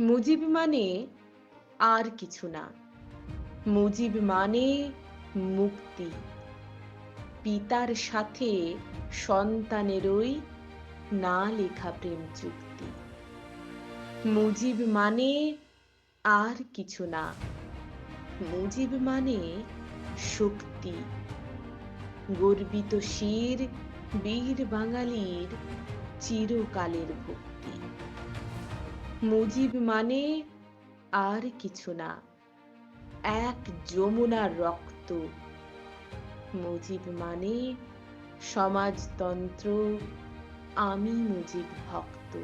মুজিব মানে আর কিছু না। মুজিব মানে মুক্তি। পিতার সাথে সন্তানেরই না লেখা প্রেম চুক্তি। মুজিব মানে আর কিছু না। মুজিব মানে শক্তি। গর্বিত শির বীর বাঙালির চিরকালের ভক্তি। মুজিব মানে আর কিছু না এক যমুনার রক্ত। মুজিব মানে সমাজতন্ত্র আমি মুজিব ভক্ত।